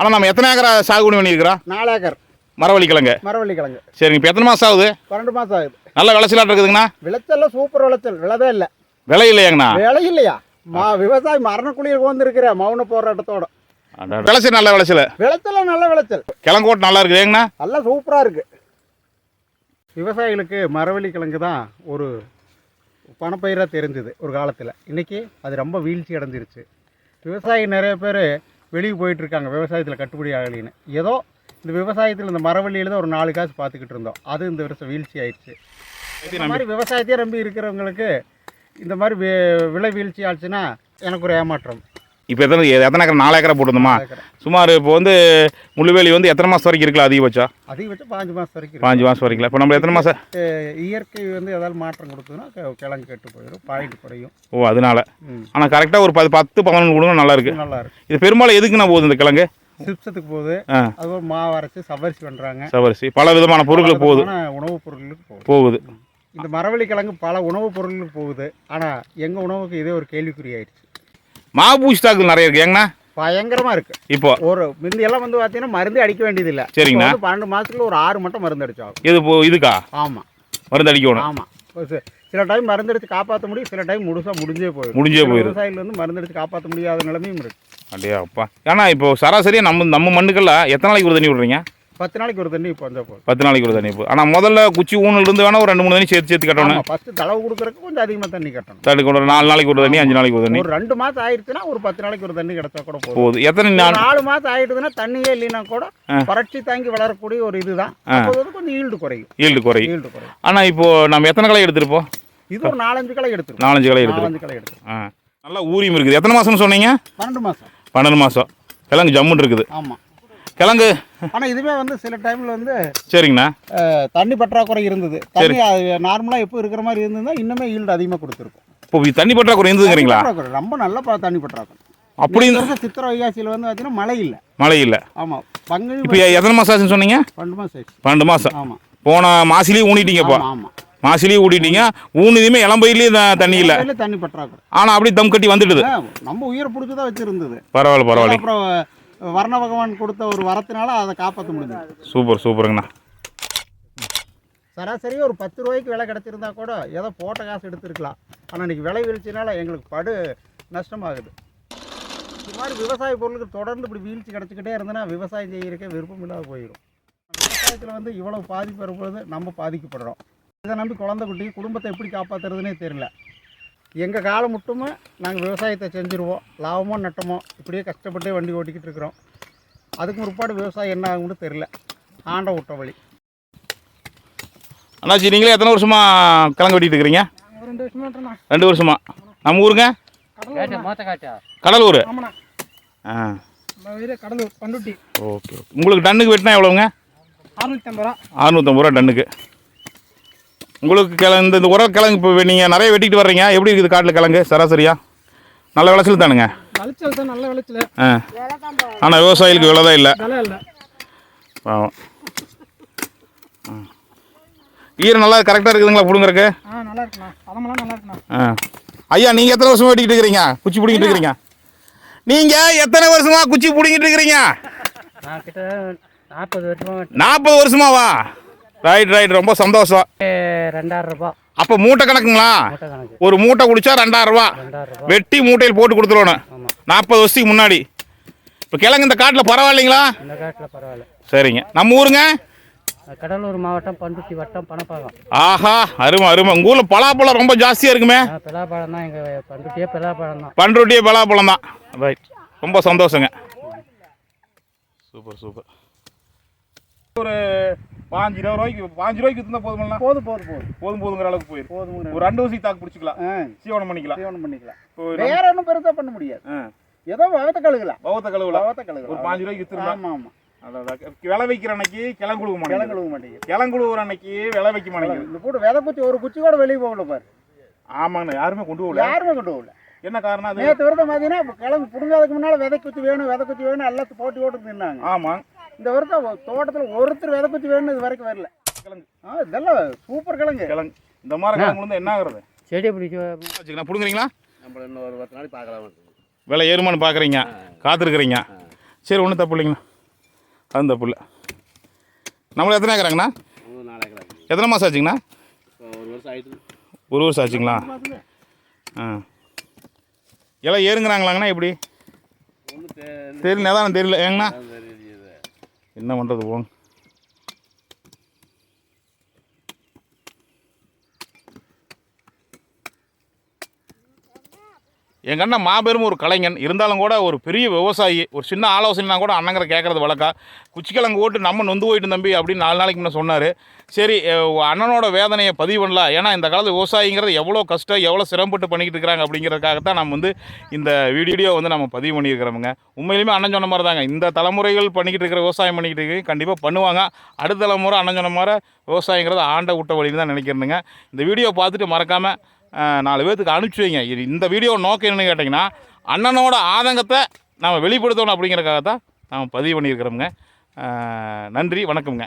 ஆனால் நம்ம எத்தனை ஏக்கரா சாகுபடி பண்ணியிருக்கிறோம் நாலு ஏக்கர். மரவள்ளி கிழங்கு மரவள்ளி கிழங்கு சரிங்க இப்போ எத்தனை மாதம் ஆகுது? பன்னெண்டு மாதம் ஆகுது. நல்ல விளைச்சலாட்டு இருக்குதுங்கண்ணா? விளைச்சல் சூப்பர் விளைச்சல். விளைதே இல்லை. விலை இல்லையாங்கண்ணா? விலை இல்லையா? மா விவசாயி மரணக்குழியில் வந்துருக்கிற மௌன போராட்டத்தோட. விளைச்சல் நல்ல விளைச்சல். விளைச்சல் நல்ல விளைச்சல். கிழங்கோட்டு நல்லா இருக்குது ஏங்கண்ணா நல்லா சூப்பராக இருக்கு. விவசாயிகளுக்கு மரவள்ளி கிழங்கு தான் ஒரு பணப்பயிராக தெரிஞ்சுது ஒரு காலத்தில். இன்றைக்கி அது ரொம்ப வீழ்ச்சி அடைஞ்சிருச்சு. விவசாயி நிறைய பேர் வெளியே போயிட்டு இருக்காங்க விவசாயத்தில் கட்டுப்படி ஆகலின்னு. ஏதோ இந்த விவசாயத்தில் இந்த மரவள்ளியில் தான் ஒரு நாலு காசு பார்த்துக்கிட்டு இருந்தோம். அது இந்த வருஷம் வீழ்ச்சி ஆயிடுச்சு. இந்த மாதிரி விவசாயத்தையே நம்பி இருக்கிறவங்களுக்கு இந்த மாதிரி வி- விலை வீழ்ச்சி ஆச்சுன்னா எனக்கு ஒரு ஏமாற்றம். இப்போ எத்தனை எத்தனை ஏக்கர்? நாலு ஏக்கரா போட்டுருந்தோமா. சுமார் இப்போ வந்து முள்ளுவேலி வந்து எத்தனை மாதம் வரைக்கும் இருக்கலாம் அதிகபட்சம்? அதிகபட்சம் பாஞ்சு மாதம் வரைக்கும் இருக்கு. பாஞ்சு மாதம் வரைக்கும் இப்போ நம்ம எத்தனை மாதம் இயற்கை வந்து ஏதாவது மாற்றம் கொடுத்ததுன்னா கிழங்கு கெட்டு போயிடும் பாயிண்ட் குறையும். ஓ அதனால. ஆனால் கரெக்டாக ஒரு பத்து பத்து பதினொன்று கொடுங்க நல்லா இருக்கு. நல்லா இருக்கும் இது பெரும்பாலும் எதுக்குண்ணா போகுது இந்த கிழங்கு? சிப்ஸத்துக்கு போகுது. அதுவும் மாவு அரைச்சி சவரிசி பண்ணுறாங்க சவரிசி. பல விதமான பொருட்களுக்கு போகுது. உணவுப் பொருட்களுக்கு போகுது. இந்த மரவள்ளி கிழங்கு பல உணவுப் பொருட்களுக்கு போகுது. ஆனால் எங்கள் உணவுக்கு இதே ஒரு கேள்விக்குறி ஆயிடுச்சு. மாவு தாக்குதல் நிறைய இருக்கு. ஏங்கண்ணா? பயங்கரமாக இருக்கு. இப்போ? ஒரு முந்தியெல்லாம் வந்து பார்த்தீங்கன்னா மருந்து அடிக்க வேண்டியதில்லை. சரிங்கண்ணா. இப்போ வந்து பன்னெண்டு மாதத்துக்குள்ள ஒரு ஆறு மட்டும் மருந்து அடிச்சாகும். இது இதுக்கா? ஆமாம் மருந்து அடிக்கணும். ஆமாம் சில டைம் மருந்து அடிச்சு காப்பாற்ற முடியும் சில டைம் முழுசாக முடிஞ்சே போயிடும். முடிஞ்சே போயிடும். விவசாயிகள் வந்து மருந்து அடிச்சு காப்பாற்ற முடியாத நிலைமையும் இருக்கு. அப்படியா அப்பா ஏன்னா இப்போ சராசரியாக நம்ம நம்ம மண்ணுக்கெல்லாம் எத்தனை நாளைக்கு ஒரு தண்ணி விடுறீங்க? பத்து நாளைக்கு ஒரு தண்ணி இப்போ வந்தால் போதும். பத்து நாளைக்கு ஒரு தண்ணி இப்போ. ஆனால் முதல்ல குச்சி ஊனில் இருந்து வேணா ஒரு ரெண்டு மூணு தண்ணி சேர்த்து சேர்த்து கட்டணும். ஃபஸ்ட்டு தளவு கொடுக்குறதுக்கு கொஞ்சம் அதிகமாக தண்ணி கட்டணும். தடுக்க ஒரு நாலு நாளைக்கு ஒரு தண்ணி அஞ்சு நாளைக்கு ஒரு தண்ணி. ஒரு ரெண்டு மாதம் ஆயிடுச்சுன்னா ஒரு பத்து நாளைக்கு ஒரு தண்ணி கிடைச்சா கூட போதும். போகுது எத்தனை நாள்? நாலு மாதம் ஆயிடுதுன்னா தண்ணியே இல்லைன்னா கூட. வறட்சி தாங்கி வளரக்கூடிய ஒரு இதுதான். அப்போ வந்து கொஞ்சம் ஈல்டு குறையும். ஈல்டு குறையும் ஈல்டு குறையும். ஆனால் இப்போ நம்ம எத்தனை களை எடுத்துருப்போம் இது ஒரு நாலஞ்சு களை எடுத்துரும் நாலஞ்சு களை எடுத்துருப்போம் நாலஞ்சு களை எடுத்துரும் ஆ. நல்லா ஊரியும் இருக்குது. எத்தனை மாதம்னு சொன்னீங்க? பன்னெண்டு மாதம் பன்னெண்டு மாதம் கிழங்கு ஜம்முன்னு இருக்குது. ஆமாம் கிழங்கு. ஆனால் இதுவே வந்து சில டைமில் வந்து சரிங்கண்ணா. தண்ணி பற்றாக்குறை இருந்தது. தண்ணி நார்மலாக எப்போ இருக்கிற மாதிரி இருந்ததுன்னா இன்னுமே ஈல்டு அதிகமாக கொடுத்துருக்கும். இப்போ தண்ணி பற்றாக்குறை இருந்ததுங்கிறீங்களா? ரொம்ப நல்ல ப- தண்ணி பற்றாக்குறை. அப்படி சித்திரை வைகாசியில் வந்து பார்த்தீங்கன்னா மழை இல்லை. மழை இல்லை. ஆமாம் பங்குனி இப்போ எத்தனை மாதம் ஆச்சுன்னு சொன்னீங்க? பன்னெண்டு மாதம் பன்னெண்டு மாதம் ஆமாம் போன மாசிலேயே ஊனிட்டீங்கப்பா ஆமாம் மாசிலேயே ஊட்டிட்டீங்க ஊனுதுமே இளம்பயிலேயே தண்ணி இல்லை. தண்ணி பற்றாக்குறை. ஆனால் அப்படியே தம் கட்டி வந்துடுது ஆ, நம்ம உயிரை பிடிச்சி தான் வச்சிருந்தது. பரவாயில்ல பரவாயில்ல. அப்புறம் வர்ண பகவான் கொடுத்த ஒரு வரத்தினால அதை காப்பாற்ற முடிஞ்சது. சூப்பர் சூப்பருங்கண்ணா. சராசரியாக ஒரு பத்து ரூபாய்க்கு விலை கிடச்சிருந்தா கூட ஏதோ போட்ட காசு எடுத்துருக்கலாம். ஆனால் இன்னைக்கு விலை வீழ்ச்சினால எங்களுக்கு படு நஷ்டமாகுது. இது மாதிரி விவசாய பொருளுக்கு தொடர்ந்து இப்படி வீழ்ச்சி கிடச்சிக்கிட்டே இருந்ததுன்னா விவசாயம் செய்யறதுக்கே விருப்பம் இல்லாத போயிடும் விவசாயத்தில் வந்து இவ்வளவு பாதிப்பு வரும்போது நம்ம பாதிக்கப்படுறோம். இதை நம்பி குழந்தை குட்டி குடும்பத்தை எப்படி காப்பாற்றுறதுனே தெரியல. எங்கள் காலம் மட்டுமே நாங்கள் விவசாயத்தை செஞ்சுருவோம். லாபமோ நட்டமோ இப்படியே கஷ்டப்பட்டே வண்டி ஓட்டிக்கிட்டு இருக்கிறோம். அதுக்கு முற்பாடு விவசாயம் என்ன ஆகும்னு தெரில ஆண்ட விட்ட வழி. அண்ணாச்சி நீங்களே எத்தனை வருஷமா கிழங்கு வெட்டிட்டு இருக்கிறீங்க? ரெண்டு வருஷமா ரெண்டு வருஷமா? நம்ம ஊருங்க? கடலூர்? ஆ. கடலூர் பண்டுட்டி. ஓகே உங்களுக்கு டன்னுக்கு வெட்டினா எவ்வளோங்க அறுநூத்தி ஐம்பது ரூபா. அறுநூத்தம்பது ரூபா டன்னுக்கு. உங்களுக்கு கிழங்கு இந்த இந்த உரல் கிழங்கு இப்போ நீங்கள் நிறைய வெட்டிட்டு வர்றீங்க. எப்படி இருக்குது காட்டில் கிழங்கு? சராசரியா? நல்ல விளைச்சல் தானுங்க. விளைச்சல் தான் நல்ல விளைச்சல். ஆ. ஆனால் விவசாயிகளுக்கு விலை தான் இல்லை. விலை இல்லை. பாவம். ம். ஈரம் நல்லா கரெக்டாக இருக்குதுங்களா பிடுங்குறக்கு? ஆ நல்லா இருக்குண்ணா. பழமெல்லாம் நல்லா இருக்குண்ணா. ஆ. ஐயா நீங்கள் எத்தனை வருஷமா வெட்டிக்கிட்டு இருக்கிறீங்க? குச்சி பிடிங்கிட்டு இருக்கிறீங்க. நீங்கள் எத்தனை வருஷமா குச்சி பிடிங்கிட்டு இருக்கிறீங்க? நாற்பது வருஷமாவா? ரைட் ரைட் ரொம்ப சந்தோஷம். ரெண்டாயிரம் ரூபாய் அப்போ மூட்டை கணக்குங்களா? ஒரு மூட்டை குடிச்சா ரெண்டாயிரம் ரூபா வெட்டி மூட்டையில் போட்டு கொடுத்துருவோணும் ஆமாம் நாற்பது வருஷத்துக்கு முன்னாடி. இப்போ கிழங்கு இந்த காட்டில் பரவாயில்லைங்களா இந்த காட்டில் பரவாயில்ல. சரிங்க. நம்ம ஊருங்க? கடலூர் மாவட்டம் பண்ருட்டி வட்டம் பணப்பாக்கம். ஆஹா அருமை அருமை. உங்கள் ஊரில் பலாப்பழம் ரொம்ப ஜாஸ்தியாக இருக்குமே? பலாப்பழம் தான் எங்கள் பண்ருட்டியே பலாப்பழம் தான். பண்ருட்டியே பலாப்பழம் தான். ரைட் ரொம்ப சந்தோஷங்க. சூப்பர் சூப்பர் ஒரு பாஞ்சு இருபது ரூபாய்க்கு பாஞ்சு ரூபாய்க்கு விற்றுந்தா போதுமில்ல போதும் போதும் போதும். போதும் போதுங்கிற அளவுக்கு போயிடும் போதும் ஒரு ரெண்டு ஊசி தாக்கு பிடிச்சிக்கலாம். சீவனம் பண்ணிக்கலாம். தீவனம் பண்ணிக்கலாம். வேற ஒன்றும் பெருசாக பண்ண முடியாது. ஏதோ வகத்தை கழுகலாம் கழுவுல வகத்தை ஒரு கழுகலாம் பாஞ்சு ரூபாய்க்கு ஆமாம் ஆமாம் அதான் விலை வைக்கிற அன்னைக்கு கிழங்குழுவ கிழங்கு மாட்டேங்குது. கழுக மாட்டேங்குது. கிழங்குழுவுற அன்னைக்கு விலை வைக்க மாட்டேங்குது. இந்த போட்டு விதை குச்சி ஒரு குச்சி கூட வெளியே போகல பாரு. ஆமாண்ணா யாருமே கொண்டு போகல. யாருமே கொண்டு போகல. என்ன காரணம் அது? நேற்று வருடம் பார்த்தீங்கன்னா கிழங்கு பிடுங்காதுக்கு முன்னால் விதை குச்சி வேணும் விதை குச்சி வேணும் எல்லாத்தையும் போட்டி ஓட்டு நின்னாங்க. ஆமா இந்த வருஷம் தோட்டத்தில் ஒருத்தர் விதை குச்சி வேணும் இது வரைக்கும் வரல. கிழங்கு. ஆ இதெல்லாம் சூப்பர் கிழங்கு. கிழங்கு. இந்த மாதிரி கிழங்கு வந்து என்ன ஆகுறது? செடி பிடிக்க வச்சுக்கலாம். பிடுங்குறீங்களா? நம்மள இன்னும் ஒரு பத்து நாளைக்கு பார்க்கலாம். விலை ஏறுமான்னு பார்க்குறீங்க. காத்திருக்கிறீங்க. சரி ஒன்றும் தப்பு இல்லைங்கண்ணா அந்த புல் நம்மள எத்தனை ஏக்கராங்கண்ணா? எத்தனை மாதம் ஆச்சுங்கண்ணா? ஒரு வருஷம் ஆயிட்டு. ஒரு வருஷம் ஆச்சுங்களா? ஆ. எல்லாம் ஏறுங்கிறாங்களாங்கண்ணா எப்படி? தெரியல தெரியல. ஏங்கண்ணா? என்ன பண்ணுறது போங்க. எங்கள் அண்ணன் மாபெரும் ஒரு கலைஞன். இருந்தாலும் கூட ஒரு பெரிய விவசாயி ஒரு சின்ன ஆலோசனைனா கூட அண்ணங்கிற கேட்குறது வழக்கா. குச்சிக்கிழங்கு ஓட்டு நம்ம நொந்து போயிட்டு தம்பி அப்படின்னு நாலு நாளைக்கு முன்னே சொன்னார். சரி அண்ணனோட வேதனையை பதிவு பண்ணலாம் ஏன்னா இந்த காலத்து விவசாயிங்கிறது எவ்வளோ கஷ்டம் எவ்வளோ சிரமப்பட்டு பண்ணிக்கிட்டு இருக்கிறாங்க அப்படிங்கிறதுக்காகத்தான் நம்ம வந்து இந்த வீடியோ வந்து நம்ம பதிவு பண்ணியிருக்கிறோமுங்க. உண்மையிலுமே அண்ணன் சொன்ன மாதிரி தாங்க. இந்த தலைமுறைகள் பண்ணிக்கிட்டு இருக்கிற விவசாயம் பண்ணிக்கிட்டு இருக்கிற கண்டிப்பாக பண்ணுவாங்க. அடுத்த தலைமுறை அண்ணன் சொன்ன மாதிரி விவசாயங்கிறது ஆண்ட விட்ட வழின்னு தான் நினைக்கிறேனுங்க. இந்த வீடியோ பார்த்துட்டு மறக்காமல் நாலு பேர்த்துக்கு அனுப்பிச்சி வைங்க. இது இந்த வீடியோ நோக்கம் என்னென்னு கேட்டிங்கன்னா அண்ணனோட ஆதங்கத்தை நாம் வெளிப்படுத்தணும் அப்படிங்கிறக்காக தான் நாம் பதிவு பண்ணியிருக்கிறோமுங்க. நன்றி வணக்கம்ங்க.